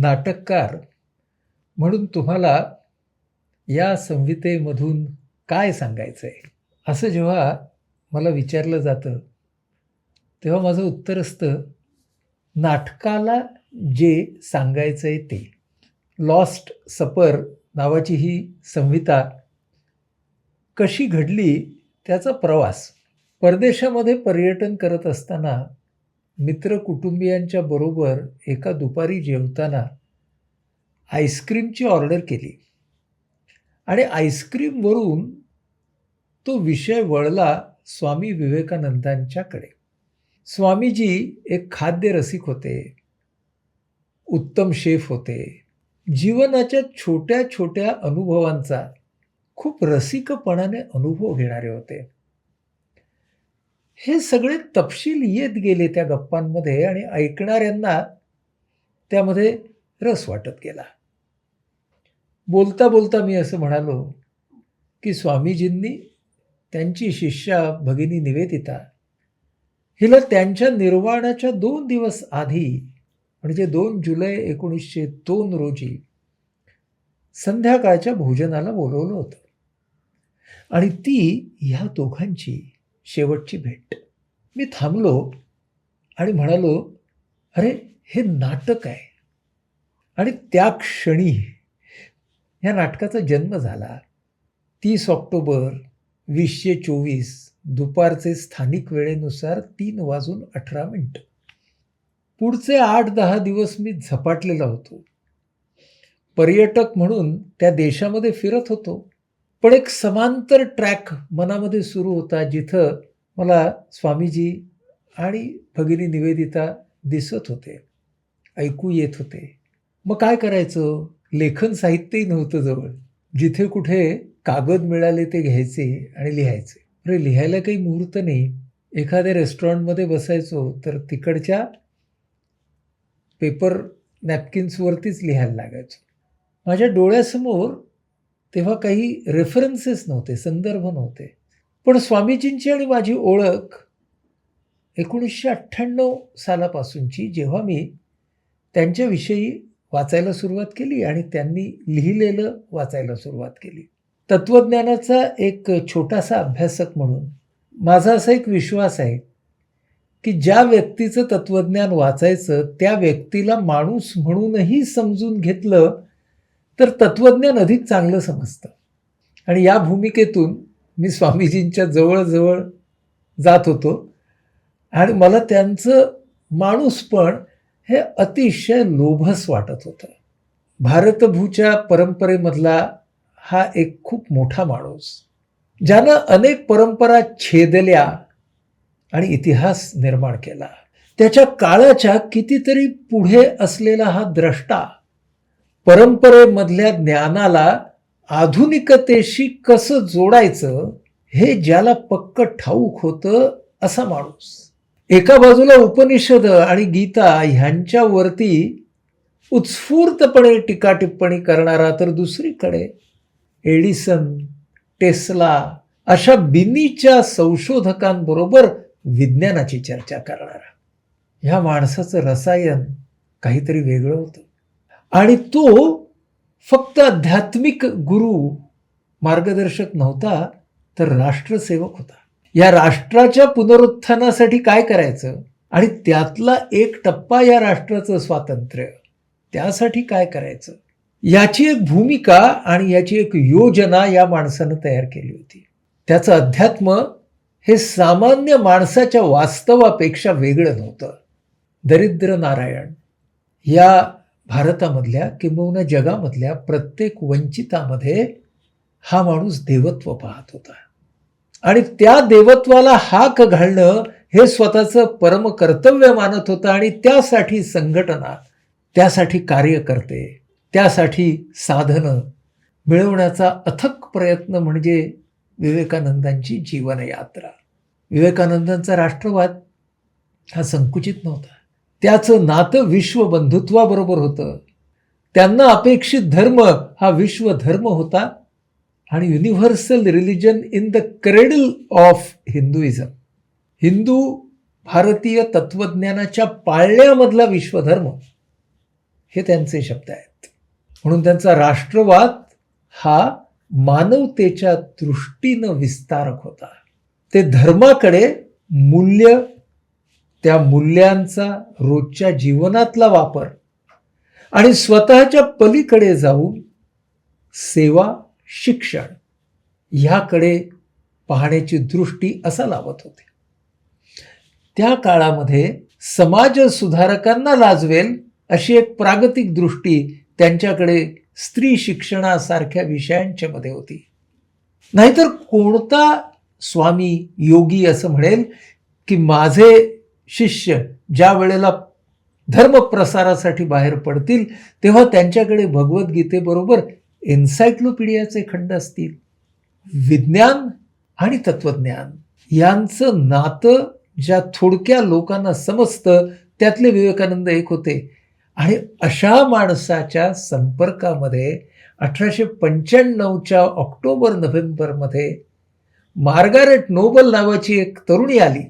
नाटककार. म्हणून तुम्हाला या संहितेमधून काय सांगायचं आहे असं जेव्हा मला विचारलं जातं तेव्हा माझं उत्तर असतं नाटकाला जे सांगायचं आहे ते. लॉस्ट सपर नावाची ही संहिता कशी घडली त्याचा प्रवास. परदेशामध्ये पर्यटन करत असताना मित्र कुटुंबियांच्या बरोबर एका दुपारी जेवताना आईस्क्रीमची ऑर्डर केली. आणि आईस्क्रीमवरून तो विषय वळला स्वामी विवेकानंदांच्याकडे. स्वामीजी एक खाद्य रसिक होते उत्तम शेफ होते. जीवनाच्या छोट्या छोट्या अनुभवांचा खूप रसिकपणाने अनुभव घेणारे होते. हे सगळे तपशील येत गेले त्या गप्पांमध्ये आणि ऐकणाऱ्यांना त्यामध्ये रस वाटत गेला. बोलता बोलता मी असं म्हणालो की स्वामीजींनी त्यांची शिष्या भगिनी निवेदिता हिला त्यांच्या निर्वाणाच्या दोन दिवस आधी म्हणजे दोन जुलै एकोणीसशे दोन रोजी संध्याकाळच्या भोजनाला बोलवलं होतं. आणि ती ह्या दोघांची शेवटची भेट. मी थांबलो आणि म्हणालो अरे हे नाटक आहे. आणि त्या क्षणी या नाटकाचा जन्म झाला. तीस ऑक्टोबर वीसशे चोवीस दुपारचे स्थानिक वेळेनुसार तीन वाजून अठरा मिनटं. पुढचे आठ दहा दिवस मी झपाटलेला होतो. पर्यटक म्हणून त्या देशामध्ये फिरत होतो. पण एक समांतर ट्रॅक मनामध्ये सुरू होता जिथं मला स्वामीजी आणि भगिनी निवेदिता दिसत होते ऐकू येत होते. मग काय करायचं? लेखन साहित्यही नव्हतं जवळ. जिथे कुठे कागद मिळाले ते घ्यायचे आणि लिहायचे. अरे लिहायला काही मुहूर्त नाही. एखाद्या रेस्टॉरंटमध्ये बसायचो तर तिकडच्या पेपर नॅपकिन्सवरतीच लिहायला लागायचो. माझ्या डोळ्यासमोर तेव्हा काही रेफरन्सेस नव्हते संदर्भ नव्हते. पण स्वामीजींची आणि माझी ओळख एकोणीसशे अठ्ठ्याण्णव सालापासूनची जेव्हा मी त्यांच्याविषयी वाचायला सुरुवात केली आणि त्यांनी लिहिलेलं वाचायला सुरुवात केली. तत्त्वज्ञानाचा एक छोटासा अभ्यासक म्हणून माझा असा एक विश्वास आहे की ज्या व्यक्तीचं तत्त्वज्ञान वाचायचं त्या व्यक्तीला माणूस म्हणूनही समजून घेतलं तर तत्त्वज्ञान अधिक चांगलं समजतं. आणि या भूमिकेतून मी स्वामीजींच्या जवळजवळ जात होतो. आणि मला त्यांचं माणूसपण हे अतिशय लोभस वाटत होतं. भारतभूच्या परंपरेमधला हा एक खूप मोठा माणूस ज्यानं अनेक परंपरा छेदल्या आणि इतिहास निर्माण केला. त्याच्या काळाच्या कितीतरी पुढे असलेला हा द्रष्टा परंपरेमधल्या ज्ञानाला आधुनिकतेशी कसं जोडायचं हे ज्याला पक्क ठाऊक होतं असा माणूस. एका बाजूला उपनिषद आणि गीता ह्यांच्यावरती उत्स्फूर्तपणे टीका टिप्पणी करणारा तर दुसरीकडे एडिसन टेस्ला अशा बिनीच्या संशोधकांबरोबर विज्ञानाची चर्चा करणारा. ह्या माणसाचं रसायन काहीतरी वेगळं होतं. आणि तो फक्त आध्यात्मिक गुरु मार्गदर्शक नव्हता तर राष्ट्रसेवक होता. या राष्ट्राच्या पुनरुत्थानासाठी काय करायचं? आणि त्यातला एक टप्पा या राष्ट्राचं स्वातंत्र्य. त्यासाठी काय करायचं? याची एक भूमिका आणि याची एक योजना या माणसानं तयार केली होती. त्याचं अध्यात्म हे सामान्य माणसाच्या वास्तवापेक्षा वेगळं नव्हतं. दरिद्र नारायण या भारतामधल्या किंबहुना जगामधल्या प्रत्येक वंचितामध्ये हा माणूस देवत्व पाहत होता. आणि त्या देवत्वाला हाक घालणं हे स्वतःचं परमकर्तव्य मानत होतं आणि त्यासाठी संघटना त्यासाठी कार्यकर्ते त्यासाठी साधनं मिळवण्याचा अथक प्रयत्न म्हणजे विवेकानंदांची जीवनयात्रा. विवेकानंदांचा राष्ट्रवाद हा संकुचित नव्हता. त्याचं नातं विश्वबंधुत्वाबरोबर होतं. त्यांना अपेक्षित धर्म हा विश्वधर्म होता आणि universal religion in the cradle of Hinduism Hindu भारतीय तत्वज्ञानाच्या पाळण्यामधला विश्वधर्म. हे त्यांचे शब्द आहेत. म्हणून त्यांचा राष्ट्रवाद हा मानवतेच्या दृष्टीनं विस्तारक होता. ते धर्माकडे मूल्य त्या मूल्यांचा रोजच्या जीवनातला वापर आणि स्वतःच्या पलीकडे जाऊन सेवा शिक्षण ह्याकडे पाहण्याची दृष्टी असा लावत होते. त्या काळामध्ये समाज सुधारकांना लाजवेल अशी एक प्रागतिक दृष्टी त्यांच्याकडे स्त्री शिक्षणासारख्या विषयांच्या मध्ये होती. नाहीतर कोणता स्वामी योगी असं म्हणेल की माझे शिष्य ज्या वेळेला धर्मप्रसारासाठी बाहेर पडतील तेव्हा त्यांच्याकडे भगवद्गीतेबरोबर एन्सायक्लोपीडियाचे खंड असतील. विज्ञान आणि तत्वज्ञान यांचं नातं ज्या थोडक्या लोकांना समजतं त्यातले विवेकानंद एक होते. आणि अशा माणसाच्या संपर्कामध्ये अठराशे पंच्याण्णवच्या ऑक्टोबर नोव्हेंबरमध्ये मार्गारेट नोबल नावाची एक तरुणी आली.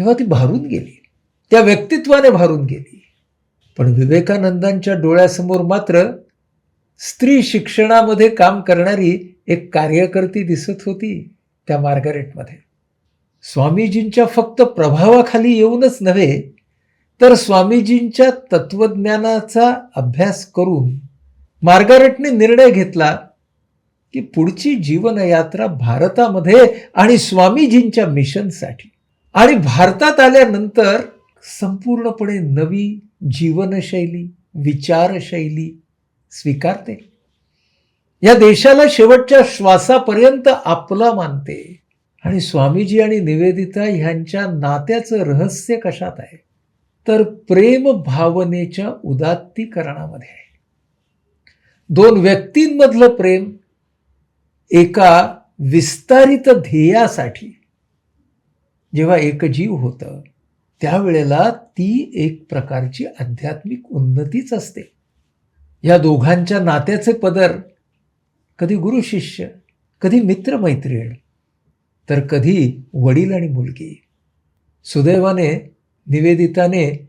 तेव्हा ती भारून गेली. त्या व्यक्तित्वाने भारून गेली. पण विवेकानंदांच्या डोळ्यासमोर मात्र स्त्री शिक्षणामध्ये काम करणारी एक कार्यकर्ती दिसत होती त्या मार्गारेटमध्ये. स्वामीजींच्या फक्त प्रभावाखाली येऊनच नव्हे तर स्वामीजींच्या तत्वज्ञानाचा अभ्यास करून मार्गारेटने निर्णय घेतला की पुढची जीवनयात्रा भारतामध्ये आणि स्वामीजींच्या मिशनसाठी. आणि भारतात आल्यानंतर संपूर्णपणे नवी जीवनशैली विचारशैली स्वीकारते. या देशाला शेवटच्या श्वासापर्यंत आपला मानते. आणि स्वामीजी आणि निवेदिता ह्यांच्या नात्याचं रहस्य कशात आहे? तर प्रेम भावनेच्या उदात्तीकरणामध्ये आहे. दोन व्यक्तींमधलं प्रेम एका विस्तारित ध्येयासाठी जेव्हा एकजीव होतं त्यावेळेला ती एक प्रकारची आध्यात्मिक उन्नतीच असते. या दोघांच्या नात्याचे पदर कधी गुरु शिष्य कधी मित्रमैत्रीण तर कधी वडील आणि मुलगी. सुदैवाने निवेदिताने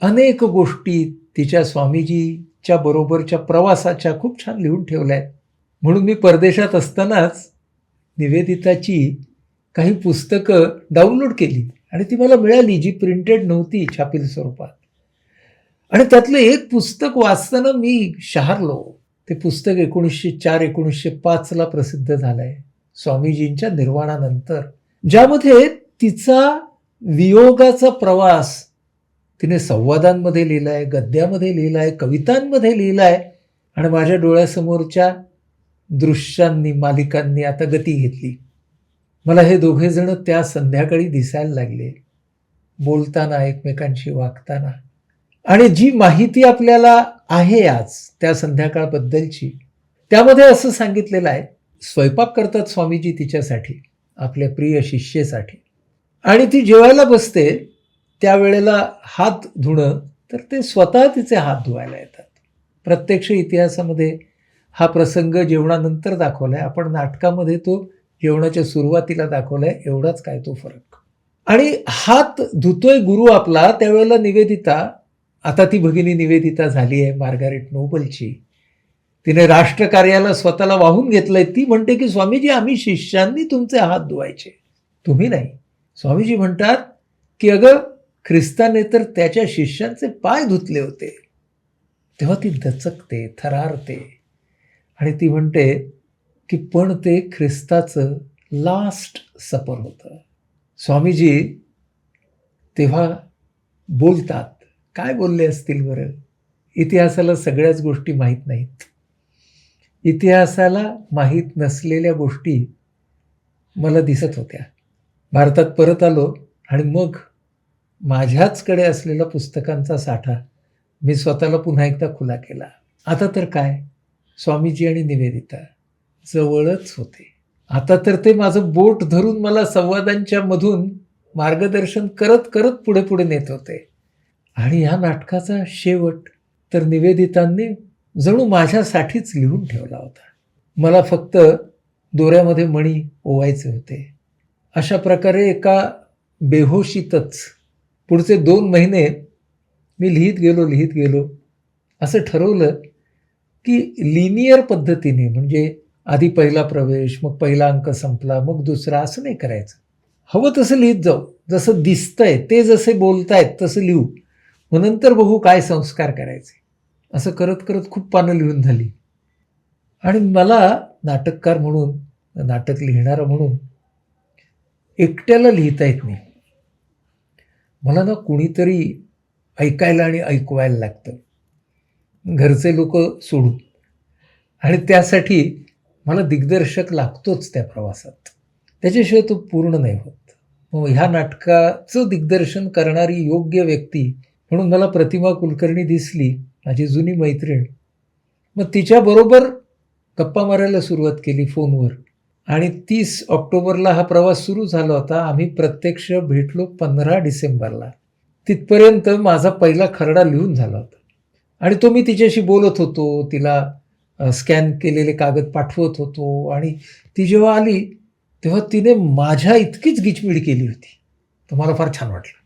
अनेक गोष्टी तिच्या स्वामीजीच्या बरोबरच्या प्रवासाच्या खूप छान लिहून ठेवल्या आहेत. म्हणून मी परदेशात असतानाच निवेदिताची काही पुस्तकं डाउनलोड केली आणि ती मला मिळाली जी प्रिंटेड नव्हती छापील स्वरूपात. आणि त्यातलं एक पुस्तक वाचताना मी शहारलो. ते पुस्तक एकोणीसशे चार एकोणीसशे पाचला प्रसिद्ध झालं आहे स्वामीजींच्या निर्वाणानंतर. ज्यामध्ये तिचा वियोगाचा प्रवास तिने संवादांमध्ये लिहिला आहे गद्यामध्ये लिहिला आहे कवितांमध्ये लिहिला आहे आणि माझ्या डोळ्यासमोरच्या दृश्यांनी मालिकांनी आता गती घेतली. मला हे दोघेजणं त्या संध्याकाळी दिसायला लागले. बोलताना एकमेकांशी वागताना. आणि जी माहिती आपल्याला आहे आज त्या संध्याकाळबद्दलची त्यामध्ये असं सांगितलेलं आहे स्वयंपाक करतात स्वामीजी तिच्यासाठी आपल्या प्रिय शिष्येसाठी. आणि ती जेवायला बसते त्यावेळेला हात धुणं तर ते स्वतः तिचे हात धुवायला येतात. प्रत्यक्ष इतिहासामध्ये हा प्रसंग जेवणानंतर दाखवला आहे आपण नाटकामध्ये तो जेवणाच्या सुरुवातीला दाखवलंय एवढाच काय तो फरक. आणि हात धुतोय गुरु आपला त्यावेळेला निवेदिता आता ती भगिनी निवेदिता झाली आहे मार्गारेट नोबलची. तिने राष्ट्रकार्याला स्वतःला वाहून घेतलंय ती म्हणते की स्वामीजी आम्ही शिष्यांनी तुमचे हात धुवायचे. तुम्ही नाही. स्वामीजी म्हणतात की अगं ख्रिस्ताने तर त्याच्या शिष्यांचे पाय धुतले होते. तेव्हा ती दचकते थरारते. आणि ती म्हणते की पण ते ख्रिस्ताचं लास्ट सपर होतं. स्वामीजी तेव्हा बोलतात काय बोलले असतील बरं? इतिहासाला सगळ्याच गोष्टी माहीत नाहीत. इतिहासाला माहीत नसलेल्या गोष्टी मला दिसत होत्या. भारतात परत आलो आणि मग माझ्याचकडे असलेला पुस्तकांचा साठा मी स्वतःला पुन्हा एकदा खुला केला. आता तर काय? स्वामीजी आणि निवेदिता. जवळच होते. आता तर ते माझं बोट धरून मला संवादांच्या मधून मार्गदर्शन करत करत पुढे पुढे नेत होते. आणि ह्या नाटकाचा शेवट तर निवेदितांनी जणू माझ्यासाठीच लिहून ठेवला होता. मला फक्त दोऱ्यामध्ये मणी ओवायचे होते. अशा प्रकारे एका बेहोशीतच पुढचे दोन महिने मी लिहित गेलो लिहित गेलो. असं ठरवलं की लिनियर पद्धतीने म्हणजे आधी पहिला प्रवेश मग पहिला अंक संपला मग दुसरा असं नाही करायचं. हवं तसं लिहित जाऊ. जसं दिसतंय ते जसे बोलतायत तसं लिहू. मग नंतर बघू काय संस्कार करायचे. असं करत करत खूप पानं लिहून झाली. आणि मला नाटककार म्हणून नाटक लिहिणारा म्हणून एकट्याला लिहिता येत नाही. मला ना कुणीतरी ऐकायला आणि ऐकवायला लागतं. घरचे लोक सोडून. आणि त्यासाठी मला दिग्दर्शक लागतोच त्या प्रवासात. त्याच्याशिवाय तो पूर्ण नाही होत. मग ह्या नाटकाचं दिग्दर्शन करणारी योग्य व्यक्ती म्हणून मला प्रतिमा कुलकर्णी दिसली माझी जुनी मैत्रीण. मग तिच्याबरोबर गप्पा मारायला सुरुवात केली फोनवर. आणि तीस ऑक्टोबरला हा प्रवास सुरू झाला होता. आम्ही प्रत्यक्ष भेटलो पंधरा डिसेंबरला. तिथपर्यंत माझा पहिला खरडा लिहून झाला होता. आणि तो मी तिच्याशी बोलत होतो. तिला स्कॅन केलेले कागद पाठवत होतो. आणि ती जेव्हा आली तेव्हा तिने माझ्या इतकीच गिचमिड केली होती. तर मला फार छान वाटलं.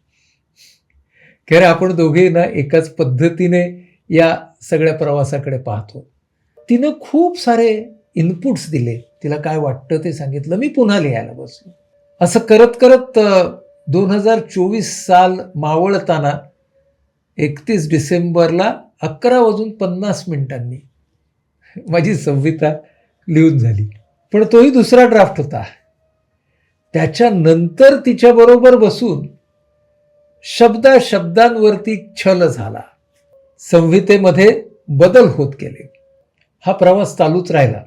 खरं आपण दोघे ना एकाच पद्धतीने या सगळ्या प्रवासाकडे पाहतो. तिनं खूप सारे इनपुट्स दिले. तिला काय वाटतं ते सांगितलं. मी पुन्हा लिहायला बसलो. असं करत करत दोन हजार चोवीस साल मावळताना एकतीस डिसेंबरला अकरा वाजून पन्नास मिनिटांनी माझी संहिता लिहून झाली. पण तोही दुसरा ड्राफ्ट होता. त्याच्यानंतर तिच्याबरोबर बसून शब्दा शब्दांवरती छल झाला. संहितेमध्ये बदल होत गेले. हा प्रवास चालूच राहिला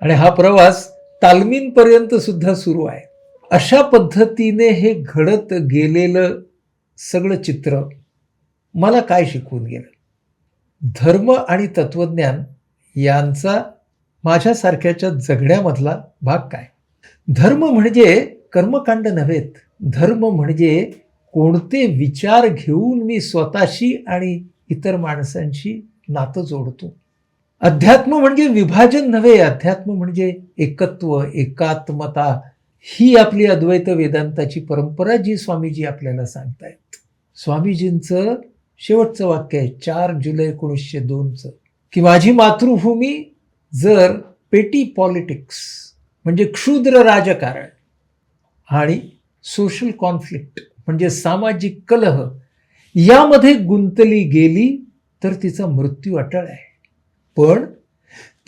आणि हा प्रवास तालमींपर्यंत सुद्धा सुरू आहे. अशा पद्धतीने हे घडत गेलेलं सगळं चित्र मला काय शिकवून गेलं? धर्म आणि तत्वज्ञान यांचा माझ्यासारख्याच्या जगण्यामधला भाग काय? धर्म म्हणजे कर्मकांड नव्हेत. धर्म म्हणजे कोणते विचार घेऊन मी स्वतःशी आणि इतर माणसांशी नातं जोडतो. अध्यात्म म्हणजे विभाजन नव्हे. अध्यात्म म्हणजे एकत्व एकात्मता. ही आपली अद्वैत वेदांताची परंपरा जी स्वामीजी आपल्याला सांगतायत. स्वामीजींचं शेवटचं वाक्य आहे चार जुलै एकोणीसशे दोनचं. की माझी मातृभूमी जर पेटी पॉलिटिक्स म्हणजे क्षुद्र राजकारण आणि सोशल कॉन्फ्लिक्ट म्हणजे सामाजिक कलह यामध्ये गुंतली गेली तर तिचा मृत्यू अटळ आहे. पण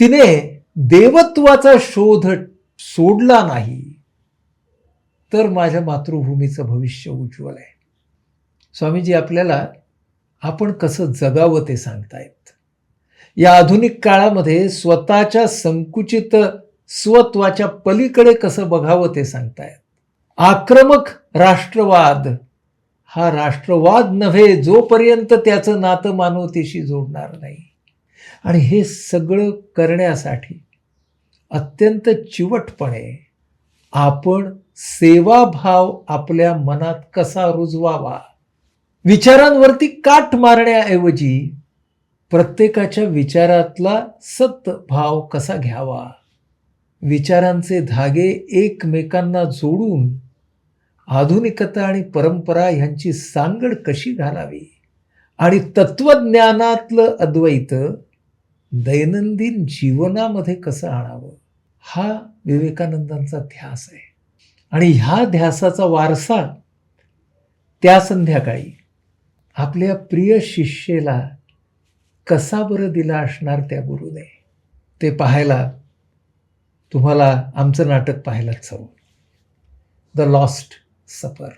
तिने देवत्वाचा शोध सोडला नाही तर माझ्या मातृभूमीचं भविष्य उज्ज्वल आहे. स्वामीजी आपल्याला आपण कसं जगावं ते सांगतायत? या आधुनिक काळामध्ये स्वतःच्या संकुचित स्वत्वाच्या पलीकडे कसं बघावं ते सांगतायत. आक्रमक राष्ट्रवाद हा राष्ट्रवाद नव्हे जोपर्यंत त्याचं नातं मानवतेशी जोडणार नाही. आणि हे सगळं करण्यासाठी अत्यंत चिवटपणे आपण सेवाभाव आपल्या मनात कसा रुजवावा? विचारांवरती काठ मारण्याऐवजी प्रत्येकाच्या विचारातला सत्भाव कसा घ्यावा? विचारांचे धागे एकमेकांना जोडून आधुनिकता आणि परंपरा ह्यांची सांगड कशी घालावी? आणि तत्वज्ञानातलं अद्वैत दैनंदिन जीवनामध्ये कसं आणावं? हा विवेकानंदांचा ध्यास आहे. आणि ह्या ध्यासाचा वारसा त्या संध्याकाळी आपल्या प्रिय शिष्येला कसा बरं दिला असणार त्या गुरुने? ते पाहायला तुम्हाला आमचं नाटक पाहायलाच हवं द लॉस्ट सफर